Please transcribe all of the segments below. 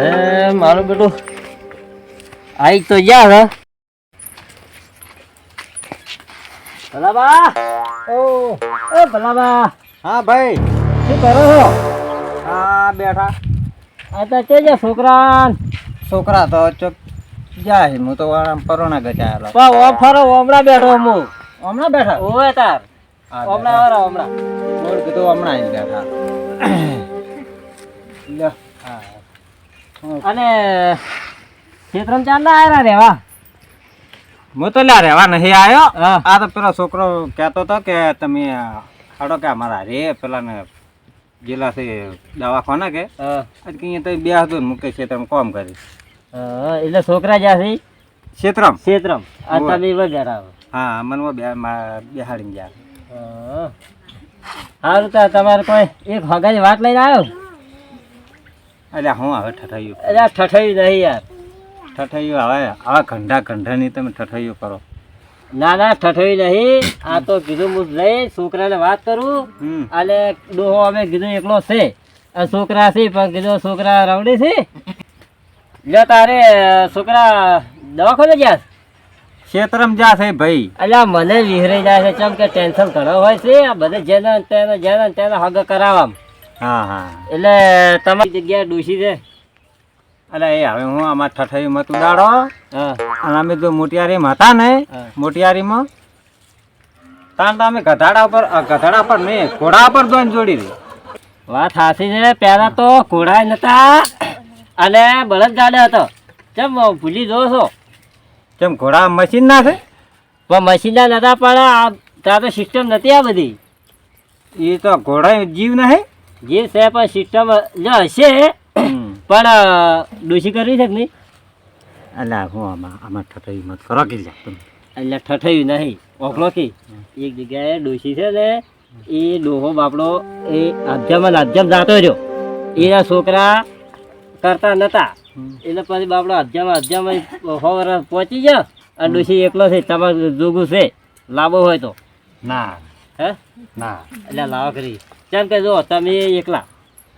હવે મારું બેટું આઈ તો જા હવે. ભલાબા! ઓ એ ભલાબા! હા ભાઈ. શું કરો છો? હા બેઠા. આ તો કે જે છોકરા છોકરા તો ચોક જાય હું તો આમ પરોણા ગચાયેલો. પા ઓ ફરો હમણાં બેઠો હું. હમણાં બેઠા? ઓય તાર. હમણાં હમણાં કીધું હમણાં જ બેઠા. અને ખેતરમ ચાર ના આવ્યા રેવા હું તો લ્યા રેવા નહીં આવ્યો આ તો પેલો છોકરો કહેતો હતો કે તમે ખાડો કે અમારા રે પેલા ને જિલ્લા છે દવાખાના કે અહીંયા તો બે હતું છે ક્ષેત્રમાં કોમ કરી. એટલે છોકરા જ્યાં છે ક્ષેત્રમ ક્ષેત્રમ આ. તમે વગર આવો. હા મને બે બેહાડીને ગયા. હા. સારું તો તમારે કોઈ એક હગાની વાત લઈને આવ્યો? એટલે હું હવે ઠઠાયું અરે ઠઠાયું નહીં યાર. ઠઠાયું હવે આવા ઘંટા ઘંટાની તમે ઠઠાયું કરો. ના ના ઠઠાયું નહીં. આ તો કીધું હું લઈ છોકરાને વાત કરું. અને ડોહો અમે કીધું એકલો છે. છોકરા છે પણ કીધું છોકરા રવડી છે. લ્યો તારે છોકરા દવાખાને ગયા? ક્ષેત્રમ જા છે ભાઈ. અલ્યા મને વિહરાઈ જાય છે. ચમ કે ટેન્શન ઘણો હોય છે. આ બધે જેને તેને જેને તેને હગ કરાવવા. હા હા. એટલે તમારી જગ્યાએ ડૂસી છે? અરે એ હવે હું આમાં ઠઠાયું મત ઉડાડો. હા. અને અમે તો મોટિયારીમાં હતા ને. મોટિયારીમાં. તાણ તો અમે ગધાડા ઉપર ગધાડા પર નહીં ઘોડા પર જોઈને જોડી દઈ વાત સાચી છે. પહેલા તો ઘોડા નતા અને બળદ ગાડે હતો. કેમ ભૂલી જો છો? કેમ ઘોડા મશીન ના છે? પણ મશીનના નતા પણ આ ત્યાં તો સિસ્ટમ નથી આ બધી. એ તો ઘોડા જીવ નહીં. જે છે પણ સિસ્ટમ જો હશે પણ ડોસી કરવી છે નહીં? એટલે હું આમાં આમાં ઠઠાયું મત કરો કે એટલે ઠઠાયું નહીં ઓખલો કે. એક જગ્યાએ ડોસી છે ને એ ડોહો બાપડો એ અધ્યમ અધ્યમ જાતો રહ્યો. એના છોકરા કરતા નતા. એટલે પછી બાપડો અધ્યમ અધ્યમ સો વર્ષ પહોંચી ગયો અને ડોસી એકલો છે તમારે જોગું છે. લાંબો હોય તો. ના. હે? ના. એટલે લાવો કરી. કેમ કે જો તમે એકલા.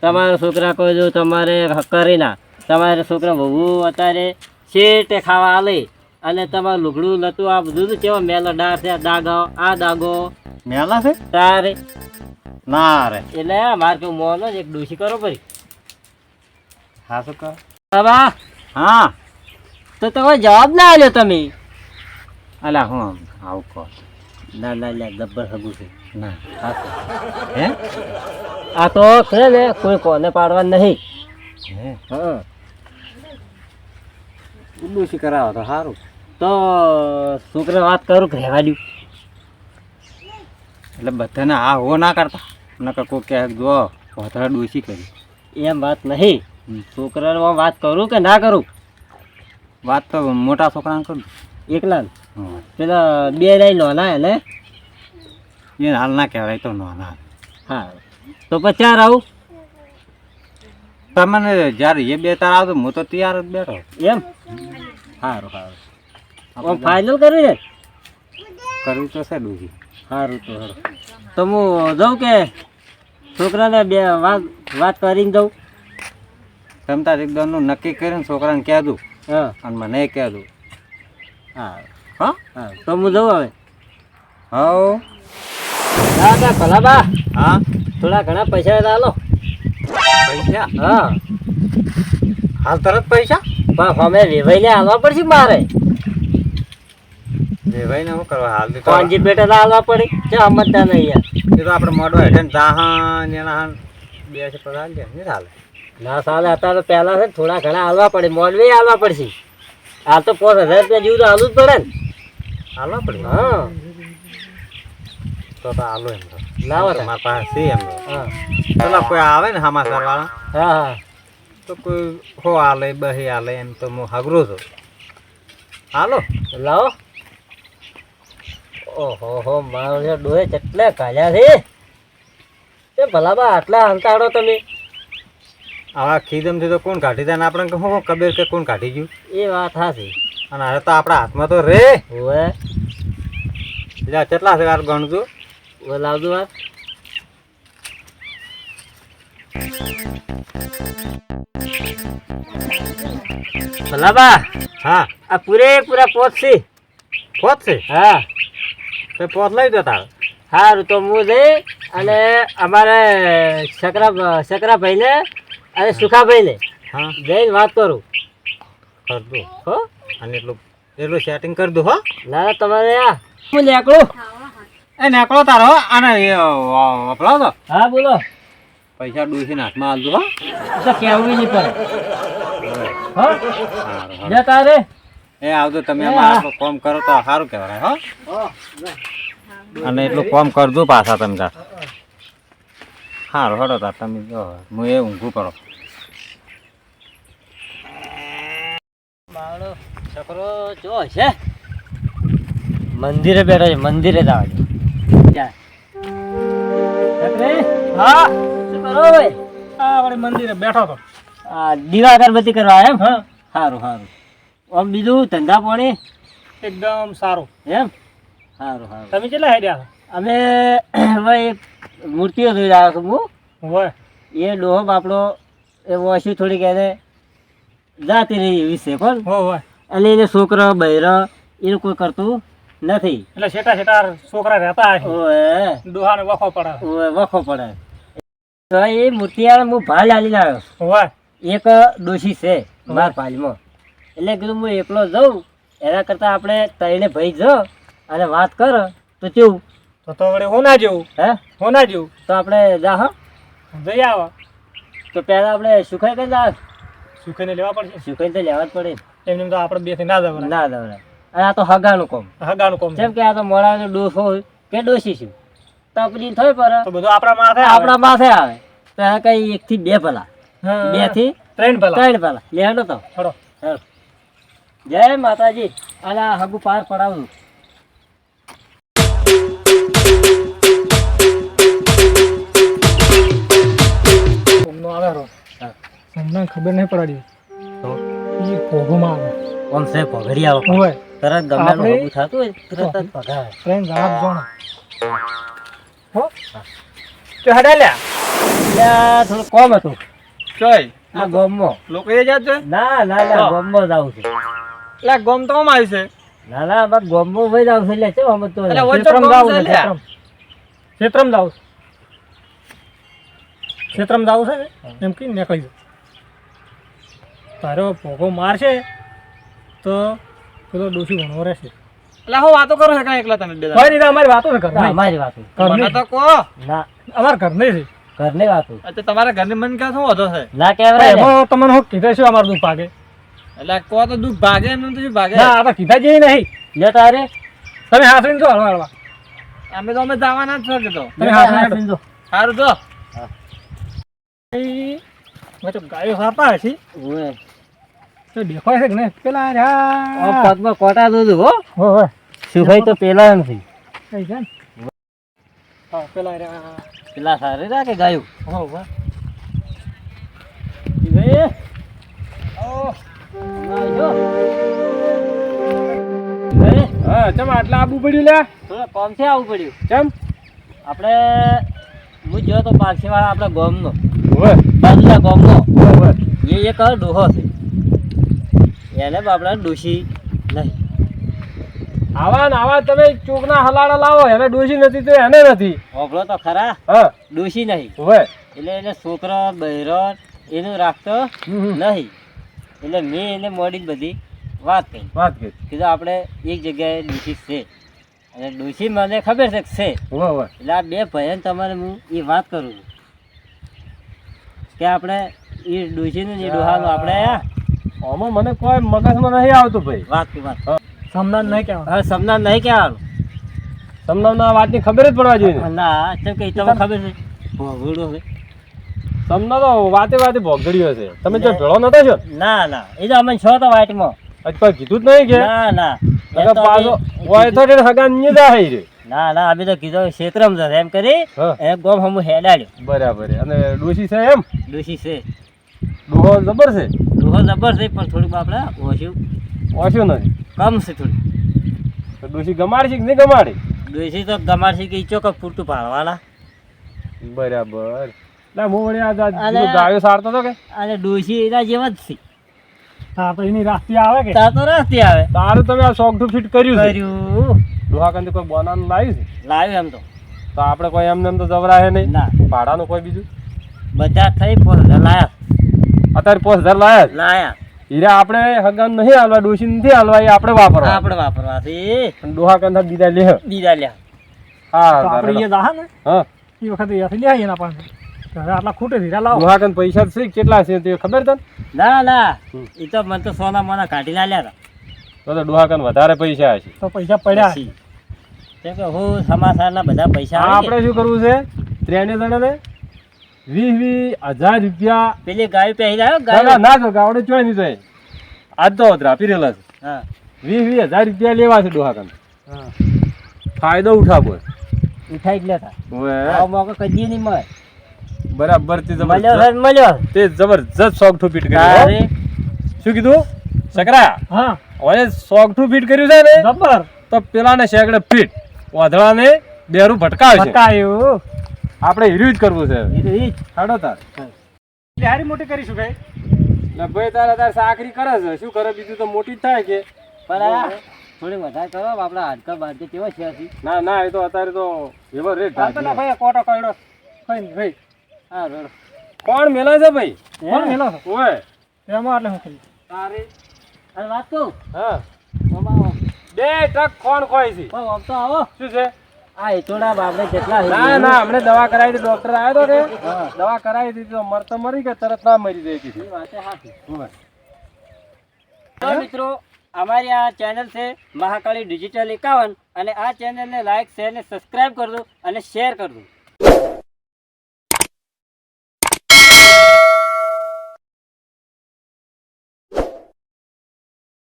તમારા છોકરા કોઈ જો તમારે કરી ના. તમારા છોકરા વહુ અત્યારે છેટે ખાવા આલે અને તમારું લુગડું લતું આ બધું કેવો મેલો ડાર છે દાગો આ દાગો મેલા છે? તારે. ના રે. એટલે મારે કેવું મોનો એક ડોસી કરો પરી. હા શું કરો બાબા હા. તો તમે જવાબ ના આલ્યો તમે. અલા હું આવું કહો ના ના લે ગબ્બર હગું છે. ના. હા હે? આ તો છે ને કોઈ કોને પાડવા નહીં. હે? હા. ડૂસી કરાવો તો સારું તો છોકરે વાત કરું કે રહેવા દઉં? એટલે બધાને આ હો ના કરતા. નકર કોઈ કહે જો વધારે ડોસી કરી. એમ વાત નહીં. છોકરાને વાત કરું કે ના કરું? વાત તો મોટા છોકરાને કરું. એકલા. પેલા બે નહીં નાના એને. એ હાલ ના કહેવાય તો ના ના હા. તો પછી ચાર આવું તમને જ્યારે એ બે તાર આવતો હું તો તૈયાર જ બેઠો. એમ? સારું સારું આમ ફાઇનલ કર્યું છે? કરવું તો છે ડૂસી સારું તો સારું તો હું જાઉં કે છોકરાને બે વાત વાત કરીને જાઉં? તમતા એકદમનું નક્કી કરીને છોકરાને કહે દઉં હા. અને મને કહે દઉં હા. હા? તો હું જાઉં હવે. હા દાદા ભલાબા. હા? થોડા ઘણા પૈસા ચાલો પૈસા? હા. હાલ તરત પૈસા? પણ અમે વેવાઈને હાલવા પડશે મારે. ભાઈ ને શું કરવા? હાલ તો પાંજી તો હાલવા પડે. છે સમજતા નહીં યાર. એ તો આપણે મોડો હેઠે ને એના બે છે પગાર લે નહીં હાલે ના સાલે અત્યારે પહેલાં છે ને થોડા ઘણા હાલવા પડે. મોડવે હાલવા પડશે. હાલ તો પાંચ હજાર રૂપિયા જેવું તો હાલવું જ પડે ને. હાલવા પડે હા. તો તો હાલો એમ. તો લાવો ને. મારા પાસે એમ. તો હા. પેલા કોઈ આવે ને સમાચાર વાળા હા હા. તો કોઈ હો હાલે બહી હાલે એમ તો હું હગરો છું. હાલો. લાવો. ઓહો હો મારો ડોહે કેટલે કાઢ્યા છે. તે ભલા બા આટલા હંતાડો તમે. આવા ખીદમથી તો કોણ કાઢી દે ને આપણે કહું કબીર કે કોણ કાઢી ગયું? એ વાત હાસી અને હવે તો આપણા હાથમાં તો રે. ઓવે. બીજા કેટલા છે વાર ગણજો ઓવે લાવજો વાત ભલાબા હા. આ પૂરેપૂરા પોત છે. પોત છે? હા. તે પોત લઈ દો તાર સારું તો હું જઈ અને અમારે શકરા શકરાભાઈને અને સુખાભાઈને હા. જઈને વાત કરું. કરજો. હો? અને એટલું એટલું સેટિંગ કરી દો હો. ના ના તમારે આ. હું નીકળું? એ નેકળો તારો હો અને એ વપરાવ તો. હા બોલો. પૈસા ડૂસીને હાથમાં હાલજો દો તો કેવું નહીં પડે હો. જા તારે. એ આવજો તમે હા. કામ કરો તો સારું કહેવાય હો. અને એટલું કામ કરજો પાછા તમે તાર. સારું હડો તાર તમે જો હું એ ઊંઘું કરો. મારો છોકરો જો છે મંદિરે બેઠો છે મંદિરે જવા. હા? શું કરો ભાઈ? હા વળી મંદિરે બેઠો તો. આ દીવા અગરબત્તી કરવા એમ? હા. સારું સારું આમ બીજું ધંધા પાણી? એકદમ સારું. એમ? સારું સારું તમે કેટલા હેડ્યા અમે ભાઈ મૂર્તિઓ જોઈ રહ્યા છું હું. હોય. એ ડોહો બાપડો એ ઓછી થોડીક એને જાતી રહી એવી કોણ હો હોય. અને એને છોકરા બૈરા એનું કોઈ કરતું નથી. એટલે છેટા છેટા છોકરા રહેતા ઓએ ડોહાને વખો પડે. ઓએ વખો પડે. તો એ મૂર્તિયાળ હું ભાલ આલીને આવ્યો હોય એક ડોશી છે મારા ભાલમાં. એટલે કીધું હું એકલો જાઉં એના કરતાં આપણે તઈને ભાઈ જો અને વાત કર તો કેવું? તો તો વળી હોના જેવું? હે? હોના જેવું? તો આપણે જા હા. જઈ આવો. તો પહેલાં આપણે સુખાઈ કઈ જા. સુખાઈને લેવા પડશે. સુખાઈને તો લેવા જ પડે. એમને તો આપણે બેથી ના જવાય ના અને આ તો હગાનું કોમ. હગાનું કોમ જેમ કે આ તો મોડાનો ડોસ હોય કે ડોસી છું. તકલીફ થઈ પર તો બધું આપણા માથે આપણા માથે આવે. તો આ કઈ એક થી બે ભલા. બેથી ત્રણ ભલા. ત્રણ ભલા. લેવાનો તો. હળો. જય માતાજી. આલા હગુ પાર પડાવું. અમને ખબર નહીં પડી તો એ ભોગોમાં આવે. કોણ છે? પગડી આવો હોય. તરત ગમે આપણે- હગુ થતું હોય તરત જ પગાવે ત્રણ જવાબ જોણ. હો. તો હડા લ્યા. થોડું કોમ હતું. ચોય. આ ગોમમાં લોકો એ જાત છે? ના ના ના ગોમમાં જાઉં છે. એટલે ગોમ તો આમ આવી છે. ના ના બસ ગોમમાં ભાઈ જાઉં છે એટલે ચેવું અમે તો ક્ષેત્રમ જાઉં છે છું. ક્ષેત્રમ. જાવ ક્ષેત્રમ જાવ છે ને? એમ કઈ નીકળી જાય તારો ભોગો મારશે તો પેલો દોષી ભણવો રહેશે. એટલે હું વાતો કરો છો કાંઈ એકલા તમે બે કોઈ નહીં અમારી વાતો ના, ઘરની. અમારી વાતો. છે. તો કહો. ના. અમાર ઘર નહીં છે. ઘરની વાત. વાતો એટલે તમારા ઘરની મન ક્યાં શું વધો છે? ના ને. એમાં તમને હું કીધે શું અમારું દુઃખ ભાગે. એટલે કો તો દુઃખ ભાગે એમ તો શું ભાગે? ના આ તો કીધા જેવી નહીં. લે તારે. તમે હાથવીને જો હળવા હળવા અમે તો અમે જવાના જ છો કે તો. તમે લે હાથ તારે નાખો. પીંજો. સારું તો હા મેં તો ગાયો હાપા છે. ઓય. તો દેખાય છે કે પેલા પગમાં કોટા દૂધ હો. હો સુખાઈ તો પેલા નથી. કઈ છે હા પેલા રહ્યા. પેલા સારે ના કે ગાયું? હો હો. એ ઓ હા ચમ આટલા આબુ પડ્યું લે થોડા કોમથી આવું પડ્યું. ચમ? આપણે હું જો તો પારસીવાળા આપણા ગામનો. હોય બાજુના ગામનો. હોય એ એક ડોહો છે. એને બાપડા ડોશી નહીં. આવા ને આવા તમે ચોકના હલાડા લાવો એને ડોસી નથી તો એને નથી. હોભળો તો ખરા. હા. ડોશી નહીં. હોય એટલે એને છોકરો બહેરો એનું રાખતો નહીં. એટલે મેં એને મોડી જ બધી વાત કરી વાત કરી કીધું આપણે એક જગ્યાએ ડોશી છે. અને ડોશી મને ખબર છે છે. એટલે આ બે ભયન તમારે હું એ વાત કરું છું. કે આપણે એ ડોશીનું ને ડોહાનું આપણે આમાં મને કોઈ મગજમાં નહીં આવતું ભાઈ. વાત કી વાત. સમનાન નહીં કહેવાનું. હવે સમના નહીં કહેવાનું. સમનાના વાતની ખબર જ પડવા જોઈએ ના. કેમ કે તમને ખબર છે. ભોગડ્યો છે. સમના તો વાતે વાતે ભોગડ્યો છે. તમે જો ભેળો નતો છો? ના ના. એ તો અમે છો તો વાઈટમાં આજ કોઈ કીધું જ નહીં કે? ના ના. પાછો હોય તો તે હગા ની જાય રે. ના ના અમે તો કીધો ક્ષેત્રમ જશે એમ કરી હા. એ ગોમ હમું હેડાડ્યો. બરાબર અને ડોશી છે એમ? ડોશી છે. ડોહો જબર છે? ડોહો જબર છે પણ થોડુંક આપણે ઓછું ઓછું નથી કમ છે થોડું તો ડોશી ગમાડશે કે નહીં ગમાડી? ડોશી તો ગમાડશે કે ઈ કે પૂરતું પાડવાના. બરાબર. લે હું વળી આ ગાયો સારતો હતો કે? અને ડોસી એના જેવા જ છે. હા તો એની રાસ્તી આવે કે? તા તો રાસ્તી આવે. તારું તમે આ સોગઠું ફિટ કર્યું કર્યું. દુહાકાંથી કોઈ બનાન લાવ્યું છે? લાવ્યું એમ તો. તો આપણે કોઈ એમને એમ તો જવરાય નહીં. ના. ભાડાનું કોઈ બીજું? બધા થઈ પોતે લાયા. અત્યારે પોસ હજાર લાયા લાયા. હીરા આપણે હગાન નહીં હાલવા ડોશી નથી હાલવા એ આપણે વાપરવા. આપણે વાપરવા છે ડોહા કંધા બીજા લે. દીધા લ્યા હા આપણે એ દાહા ને? હા. એ વખતે અહીંયાથી લે એના પાસે. આટલા ખૂટે હીરા લાવો. દુહાકાંત પૈસા છે કેટલા છે તે ખબર તને? ના ના એ તો મને તો સોના મોના કાઢી લાલ્યા હતા તો તો દુહાકાંત વધારે પૈસા છે. તો પૈસા પડ્યા. છે કેમ કે હું સમાચારના બધા પૈસા આપણે શું કરવું છે? ત્રણે જણાને વીસ વીસ હજાર રૂપિયા. પેલી ગાય પહેરી લાવ્યો ના, તો ગાવડે ચોય નહીં જાય આજ તો રાપી પીરેલા છે વીસ વીસ હજાર રૂપિયા લેવા છે ડોહાકાંત હા. ફાયદો ઉઠાવો. ઉઠાઈ જ લેતા. આવો મોકો કદી નહીં મળે. બરાબર તે જબરજસ્ત મળ્યો તે જબરજસ્ત સોગઠું ફીટ કર્યું શું કીધું? સકરા હા. હવે સોગઠું ફીટ કર્યું છે ને? જબર. તો પેલાને શેકડે ફીટ. વાધળાને બેરું ભટકાવ્યું પકાયું આપણે હીરું જ કરવું છે. તો જ. હાડો તાર. એટલે હારી મોટી કરીશું ભાઈ. ને ભાઈ તારે તાર સાકરી કરે છે. શું કરે? બીજું તો મોટી જ થાય કે? પણ થોડી વધારે કરો આપણા હાડકા બાંધે કેવો છે ના ના એ તો અત્યારે તો એવો રેટ ના ભાઈ કોટો કરડો કઈ ભાઈ. હા રોડ. કોણ મેલા છે ભાઈ? કોણ મેલો છે? ઓય. એમાં એટલે હું તારે. અરે વાત કહું? હા. બે ટ્રક કોણ ખોય છે. આમ તો આવો. શું છે? આ એચોડા બાપડે કેટલા ના ના હમણે દવા કરાવી હતી ડોક્ટર આવ્યો તો કે? દવા કરાવી હતી તો મરતો મરી ગયો તરત ના મરી જાય કીધું. વાતે સાચી. મિત્રો અમારી આ ચેનલ છે મહાકાળી ડિજિટલ એકાવન અને આ ચેનલને લાઈક શેર ને સબસ્ક્રાઇબ કરજો અને શેર કરજો.